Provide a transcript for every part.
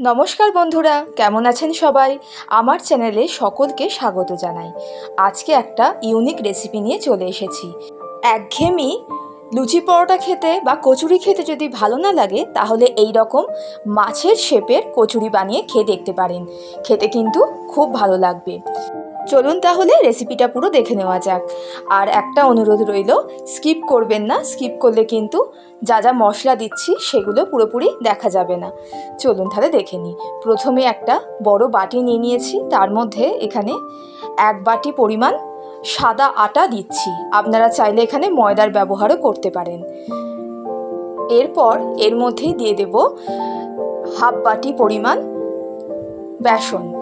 নমস্কার বন্ধুরা, কেমন আছেন সবাই? আমার চ্যানেলে সকলকে স্বাগত জানাই। আজকে একটা ইউনিক রেসিপি নিয়ে চলে এসেছি। একঘেয়েমি লুচি পরোটা খেতে বা কচুরি খেতে যদি ভালো না লাগে, তাহলে এই রকম মাছের শেপের কচুরি বানিয়ে খেয়ে দেখতে পারেন। খেতে কিন্তু খুব ভালো লাগবে। চলুন তাহলে রেসিপিটা পুরো দেখে নেওয়া যাক। আর একটা অনুরোধ রইল স্কিপ করবেন না স্কিপ করলে কিন্তু যা যা মশলা দিচ্ছি সেগুলো পুরোপুরি দেখা যাবে না। চলুন তাহলে দেখে নিই। প্রথমে একটা বড় বাটি নিয়ে নিয়েছি, তার মধ্যে এখানে এক বাটি পরিমাণ সাদা আটা দিচ্ছি। আপনারা চাইলে এখানে ময়দার ব্যবহারও করতে পারেন। এরপর এর মধ্যেই দিয়ে দেব হাফ বাটি পরিমাণ বেসন।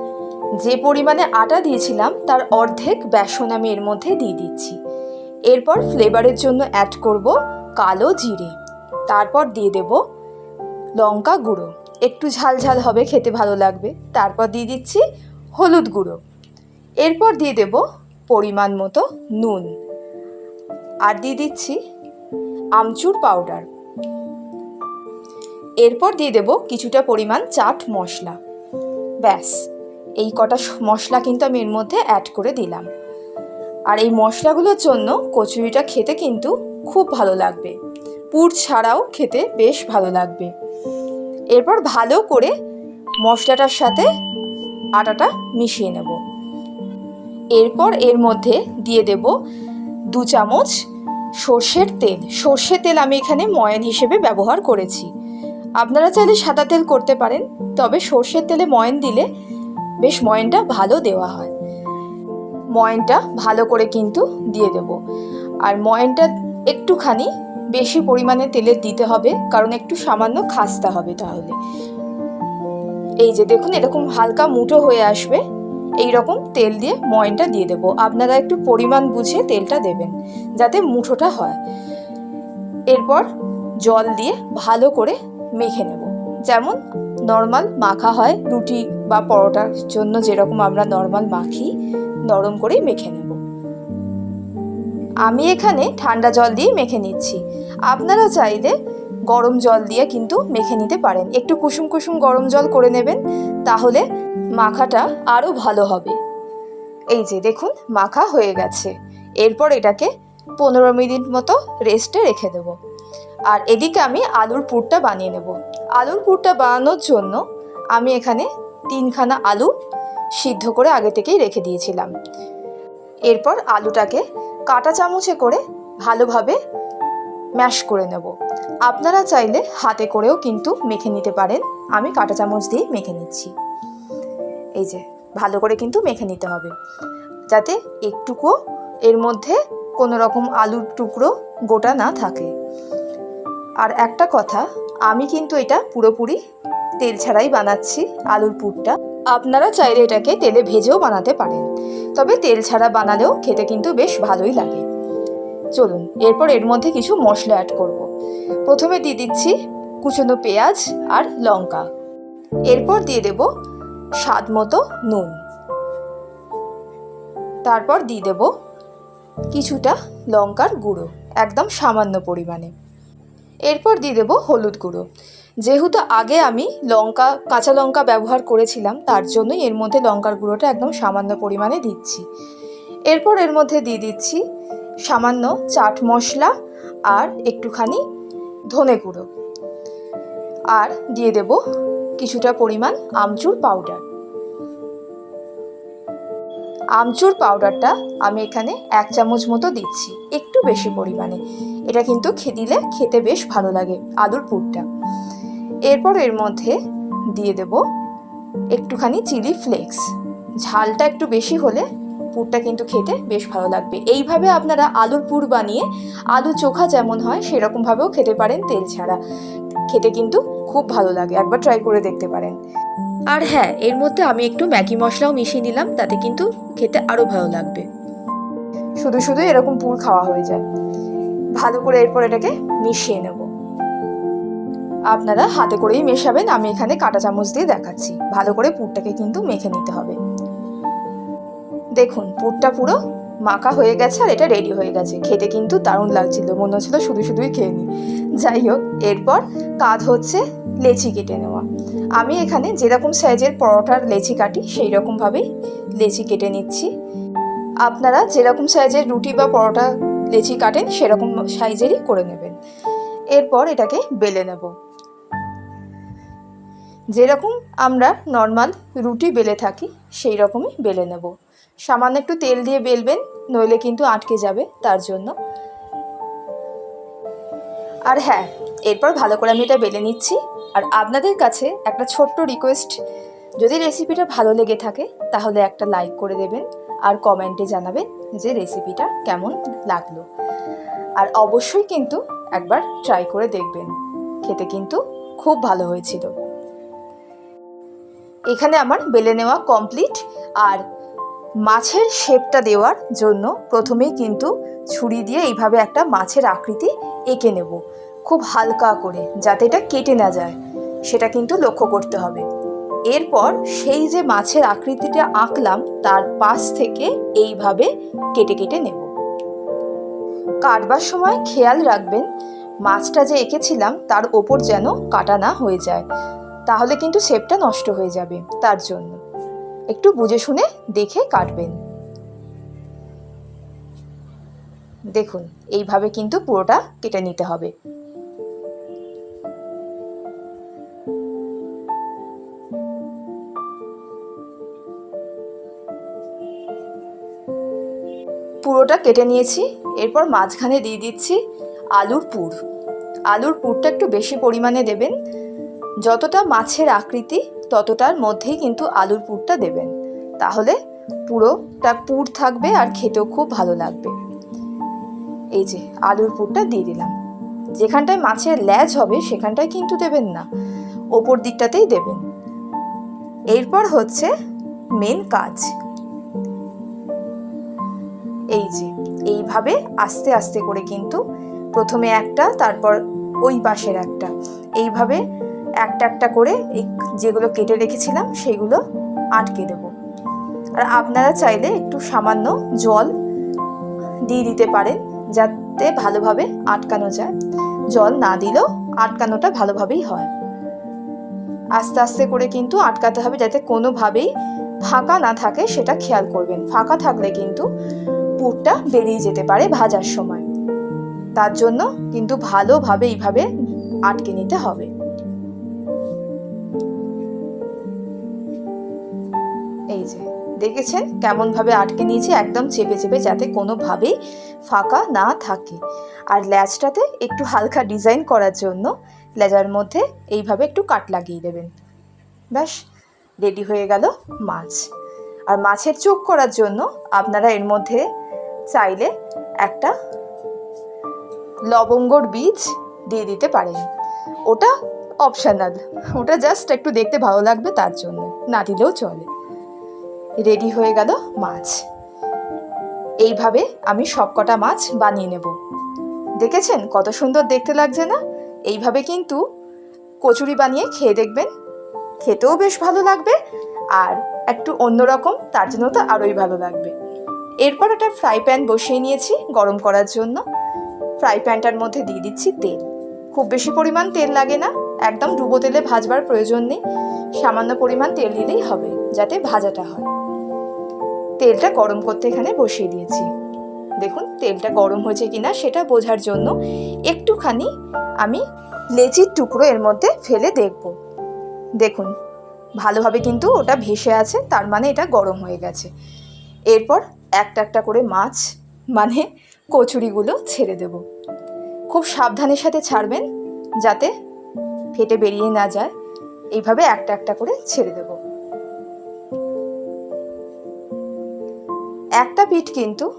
যে পরিমাণে আটা দিয়েছিলাম, তার অর্ধেক বেসন আমি এর মধ্যে দিয়ে দিচ্ছি। এরপর ফ্লেভারের জন্য অ্যাড করব কালো জিরে। তারপর দিয়ে দেব লঙ্কা গুঁড়ো। একটু ঝাল ঝাল হবে, খেতে ভালো লাগবে। তারপর দিয়ে দিচ্ছি হলুদ গুঁড়ো। এরপর দিয়ে দেব পরিমাণ মতো নুন। আর দিয়ে দিচ্ছি আমচুর পাউডার এরপর দিয়ে দেব কিছুটা পরিমাণ চাট মশলা। ব্যাস। এই কটা মশলা কিন্তু আমি এর মধ্যে অ্যাড করে দিলাম। আর এই মশলাগুলোর জন্য কচুরিটা খেতে কিন্তু খুব ভালো লাগবে। পুর ছাড়াও খেতে বেশ ভালো লাগবে। এরপর ভালো করে মশলাটার সাথে আটাটা মিশিয়ে নেব। এরপর এর মধ্যে দিয়ে দেব দু চামচ সর্ষের তেল। সর্ষের তেল আমি এখানে ময়ান হিসেবে ব্যবহার করেছি। আপনারা চাইলে সাদা তেল করতে পারেন, তবে সর্ষের তেলে ময়ান দিলে বেশ ময়নটা ভালো দেওয়া হয়। ময়নটা ভালো করে কিন্তু দিয়ে দেব। আর ময়নটা একটুখানি বেশি পরিমাণে তেলের দিতে হবে, কারণ একটু সামান্য খাস্তা হবে তাহলে। এই যে দেখুন, এরকম হালকা মুঠো হয়ে আসবে। এই রকম তেল দিয়ে ময়নটা দিয়ে দেবো। আপনারা একটু পরিমাণ বুঝে তেলটা দেবেন, যাতে মুঠোটা হয়। এরপর জল দিয়ে ভালো করে মেখে নেব। যেমন নর্মাল মাখা হয়, রুটি বা পরোটার জন্য যেরকম আমরা নর্মাল মাখি, নরম করেই মেখে নেব। আমি এখানে ঠান্ডা জল দিয়ে মেখে নিচ্ছি। আপনারা চাইলে গরম জল দিয়ে কিন্তু মেখে নিতে পারেন। একটু কুসুম কুসুম গরম জল করে নেবেন, তাহলে মাখাটা আরও ভালো হবে। এই যে দেখুন, মাখা হয়ে গেছে। এরপর এটাকে পনেরো মিনিট মতো রেস্টে রেখে দেব। আর এদিকে আমি আলুর পুরটা বানিয়ে নেব। আলুর পুরটা বানানোর জন্য আমি এখানে তিনখানা আলু সিদ্ধ করে আগে থেকেই রেখে দিয়েছিলাম। এরপর আলুটাকে কাটা চামচে করে ভালোভাবে ম্যাশ করে নেব। আপনারা চাইলে হাতে করেও কিন্তু মেখে নিতে পারেন। আমি কাটা চামচ দিয়ে মেখে নিচ্ছি। এই যে, ভালো করে কিন্তু মেখে নিতে হবে। যাতে একটুকুও এর মধ্যে কোনো রকম আলুর টুকরো গোটা না থাকে। আর একটা কথা আমি কিন্তু এটা পুরোপুরি তেল ছাড়াই বানাচ্ছি আলুর পুরটা। আপনারা চাইলে এটাকে তেলে ভেজেও বানাতে পারেন। তবে তেল ছাড়া বানালেও খেতে কিন্তু বেশ ভালোই লাগে। চলুন, এরপর এর মধ্যে কিছু মশলা অ্যাড করব। প্রথমে দিয়ে দিচ্ছি কুচনো পেঁয়াজ আর লঙ্কা। এরপর দিয়ে দেব স্বাদ মতো নুন। তারপর দিয়ে দেব কিছুটা লঙ্কার গুঁড়ো, একদম সামান্য পরিমাণে। এরপর দিয়ে দেবো হলুদ গুঁড়ো। যেহেতু আগে আমি লঙ্কা, কাঁচা লঙ্কা ব্যবহার করেছিলাম, তার জন্যই এর মধ্যে লঙ্কার গুঁড়োটা একদম সামান্য পরিমাণে দিচ্ছি। এরপর এর মধ্যে দিয়ে দিচ্ছি সামান্য চাট মশলা আর একটুখানি ধনে গুঁড়ো। আর দিয়ে দেব কিছুটা পরিমাণ আমচুর পাউডার। আমচুর পাউডারটা আমি এখানে এক চামচ মতো দিচ্ছি, একটু বেশি পরিমাণে। এটা কিন্তু দিলে খেতে বেশ ভালো লাগে, আলুর পুরটা। এরপর এর মধ্যে দিয়ে দেব একটুখানি চিলি ফ্লেক্স। ঝালটা একটু বেশি হলে পুরটা কিন্তু খেতে বেশ ভালো লাগবে। এইভাবে আপনারা আলুর পুর বানিয়ে আলু চোখা যেমন হয়, সেরকমভাবেও খেতে পারেন তেল ছাড়া। খেতে কিন্তু খুব ভালো লাগে, একবার ট্রাই করে দেখতে পারেন। আর হ্যাঁ এর মধ্যে আমি একটু ম্যাগি মশলাও মিশিয়ে নিলাম, তাতে কিন্তু খেতে আরও ভালো লাগবে। শুধু শুধু এরকম পুর খাওয়া হয়ে যায়। ভালো করে এরপর এটাকে মিশিয়ে নেব। আপনারা হাতে করেই মেশাবেন, আমি এখানে কাঁটা চামচ দিয়ে দেখাচ্ছি। ভালো করে পুরটাকে কিন্তু মেখে নিতে হবে। দেখুন, পুরটা পুরো মাখা হয়ে গেছে আর এটা রেডি হয়ে গেছে। খেতে কিন্তু দারুণ লাগছিল, মনে হচ্ছিল শুধু শুধুই খেয়ে নিই। যাই হোক, এরপর কাজ হচ্ছে লেচি কেটে নেওয়া। আমি এখানে যেরকম সাইজের পরোটার লেচি কাটি সেই রকমভাবেই লেচি কেটে নিচ্ছি। আপনারা যেরকম সাইজের রুটি বা পরোটা লেচি কাটেন, সেরকম সাইজেরই করে নেবেন। এরপর এটাকে বেলে নেব। যেরকম আমরা নর্মাল রুটি বেলে থাকি, সেই রকমই বেলে নেব। সামান্য একটু তেল দিয়ে বেলবেন, নইলে কিন্তু আটকে যাবে তার জন্য। আর হ্যাঁ এরপর ভালো করে আমি এটা বেলে নিচ্ছি। আর আপনাদের কাছে একটা ছোট্ট রিকোয়েস্ট যদি রেসিপিটা ভালো লেগে থাকে, তাহলে একটা লাইক করে দেবেন আর কমেন্টে জানাবেন। যে রেসিপিটা কেমন লাগল। আর অবশ্যই কিন্তু একবার ট্রাই করে দেখবেন। খেতে কিন্তু খুব ভালো হয়েছিল। এখানে আমার বেলে নেওয়া কমপ্লিট আর মাছের শেপটা দেওয়ার জন্য প্রথমেই কিন্তু ছুরি দিয়ে এইভাবে একটা মাছের আকৃতি এঁকে নেব। খুব হালকা করে, যাতে এটা কেটে না যায়। সেটা কিন্তু লক্ষ্য করতে হবে। এরপর সেই যে মাছের আকৃতিটা আঁকলাম, তার পাশ থেকে এইভাবে কেটে কেটে নেব। কাটবার সময় খেয়াল রাখবেন, মাছটা যে এঁকেছিলাম, তার ওপর যেন কাটা না হয়ে যায়। তাহলে কিন্তু শেপটা নষ্ট হয়ে যাবে তার জন্য। একটু বুঝে শুনে দেখে কাটবেন। দেখুন, এইভাবে কিন্তু পুরোটা কেটে নিতে হবে। পুরোটা কেটে নিয়েছি, এরপর মাঝখানে দিয়ে দিচ্ছি আলুর পুর। আলুর পুরটা একটু বেশি পরিমাণে দেবেন। যতটা মাছের আকৃতি, ততটার মধ্যেই কিন্তু আলুর পুরটা দেবেন। তাহলে পুরোটা পুর থাকবে আর খেতেও খুব ভালো লাগবে। এই যে, আলুর পুরটা দিয়ে দিলাম। যেখানটায় মাছের ল্যাজ হবে, সেখানটায় কিন্তু দেবেন না। ওপর দিকটাতেই দেবেন। এরপর হচ্ছে মেন কাজ। এই যে, এইভাবে আস্তে আস্তে করে কিন্তু প্রথমে একটা, তারপর ওই পাশের একটা। এইভাবে একটা একটা করে এই যেগুলো কেটে রেখেছিলাম, সেগুলো আটকে দেব। আর আপনারা চাইলে একটু সামান্য জল দিয়ে দিতে পারেন, যাতে ভালোভাবে আটকানো যায়। জল না দিলেও আটকানোটা ভালোভাবেই হয়। আস্তে আস্তে করে কিন্তু আটকাতে হবে, যাতে কোনোভাবেই ফাঁকা না থাকে, সেটা খেয়াল করবেন। ফাঁকা থাকলে কিন্তু পুরটা বেরিয়ে যেতে পারে ভাজার সময়। তার জন্য কিন্তু ভালোভাবে এইভাবে আটকে নিতে হবে। এই যে, দেখেছেন কেমনভাবে আটকে নিয়েছি, একদম চেপে চেপে যাতে কোনোভাবেই ফাঁকা না থাকে। আর ল্যাচটাতে একটু হালকা ডিজাইন করার জন্য লেজার মধ্যে এইভাবে একটু কাট লাগিয়ে দেবেন। ব্যাস, রেডি হয়ে গেল মাছ। আর মাছের চোখ করার জন্য আপনারা এর মধ্যে চাইলে একটা লবঙ্গর বীজ দিয়ে দিতে পারেন। ওটা অপশনাল ওটা জাস্ট একটু দেখতে ভালো লাগবে তার জন্য। না দিলেও চলে। রেডি হয়ে গেল মাছ। এইভাবে আমি সবকটা মাছ বানিয়ে নেব। দেখেছেন কত সুন্দর দেখতে লাগছে না? এইভাবে কিন্তু কচুরি বানিয়ে খেয়ে দেখবেন। খেতেও বেশ ভালো লাগবে আর একটু অন্যরকম, তার জন্য তো আরোই ভালো লাগবে। এরপর একটা ফ্রাই প্যান বসিয়ে নিয়েছি গরম করার জন্য। ফ্রাই প্যানটার মধ্যে দিয়ে দিচ্ছি তেল। খুব বেশি পরিমাণ তেল লাগে না, একদম ডুবো তেলে ভাজবার প্রয়োজন নেই। সামান্য পরিমাণ তেল দিলেই হবে, যাতে ভাজাটা হয়। তেলটা গরম করতে এখানে বসিয়ে দিয়েছি। দেখুন, তেলটা গরম হয়েছে কিনা সেটা বোঝার জন্য একটুখানি আমি লেচির টুকরো এর মধ্যে ফেলে দেখব। দেখুন, ভালোভাবে কিন্তু ওটা ভেসে আছে, তার মানে এটা গরম হয়ে গেছে। এরপর একটা একটা করে মাছ মানে কচুরিগুলো ছেড়ে দেব। খুব সাবধানের সাথে ছাড়বেন যাতে ফেটে বেরিয়ে না যায়। এইভাবে একটা একটা করে ছেড়ে দেব। একটা পিঠ কিন্তু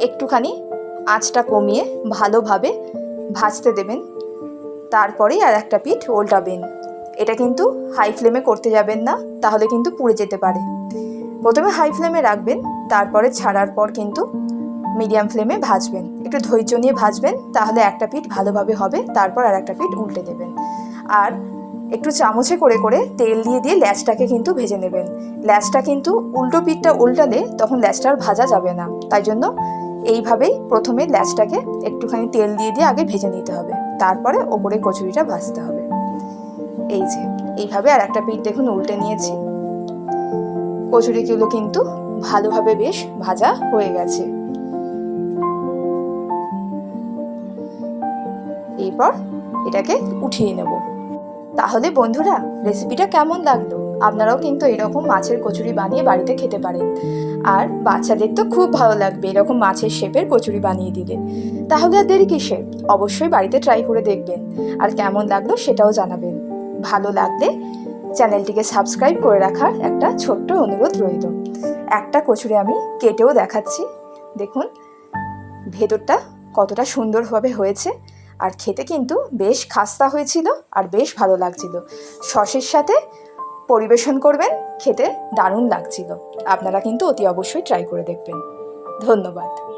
একটুখানি আঁচটা কমিয়ে ভালোভাবে ভাজতে দেবেন। তারপরেই আর একটা পিঠ ওল্টাবেন। এটা কিন্তু হাই ফ্লেমে করতে যাবেন না, তাহলে কিন্তু পুড়ে যেতে পারে। প্রথমে হাই ফ্লেমে রাখবেন। তারপরে ছাড়ার পর কিন্তু মিডিয়াম ফ্লেমে ভাজবেন। একটু ধৈর্য নিয়ে ভাজবেন, তাহলে একটা পিঠ ভালোভাবে হবে, তারপর আর একটা পিঠ উল্টে দেবেন। আর একটু চামচে করে করে তেল দিয়ে দিয়ে ল্যাচটাকে কিন্তু ভেজে নেবেন। ল্যাচটা কিন্তু উল্টো পিঠটা উল্টালে তখন ল্যাচটা আর ভাজা যাবে না। তাই জন্য এইভাবেই প্রথমে ল্যাচটাকে একটুখানি তেল দিয়ে দিয়ে আগে ভেজে নিতে হবে। তারপরে ওপরে কচুরিটা ভাজতে হবে। এই যে, এইভাবে আর একটা পিঠ দেখুন উল্টে নিয়েছি। কচুরিগুলো কিন্তু ভালোভাবে বেশ ভাজা হয়ে গেছে। এরপর এটাকে উঠিয়ে নেব। তাহলে বন্ধুরা রেসিপিটা কেমন লাগল? আপনারাও কিন্তু এরকম মাছের কচুরি বানিয়ে বাড়িতে খেতে পারেন। আর বাচ্চাদের তো খুব ভালো লাগবে এরকম মাছের শেপের কচুরি বানিয়ে দিলে। তাহলে আর দেরি কিসের? অবশ্যই বাড়িতে ট্রাই করে দেখবেন। আর কেমন লাগল সেটাও জানাবেন। ভালো লাগলে চ্যানেলটিকে সাবস্ক্রাইব করে রাখার একটা ছোট্ট অনুরোধ রইল। একটা কচুরি আমি কেটেও দেখাচ্ছি। দেখুন, ভেতরটা কতটা সুন্দরভাবে হয়েছে। আর খেতে কিন্তু বেশ খাস্তা হয়েছিল আর বেশ ভালো লাগছিল। সসের সাথে পরিবেশন করবেন, খেতে দারুণ লাগছিল। আপনারা কিন্তু অতি অবশ্যই ট্রাই করে দেখবেন। ধন্যবাদ।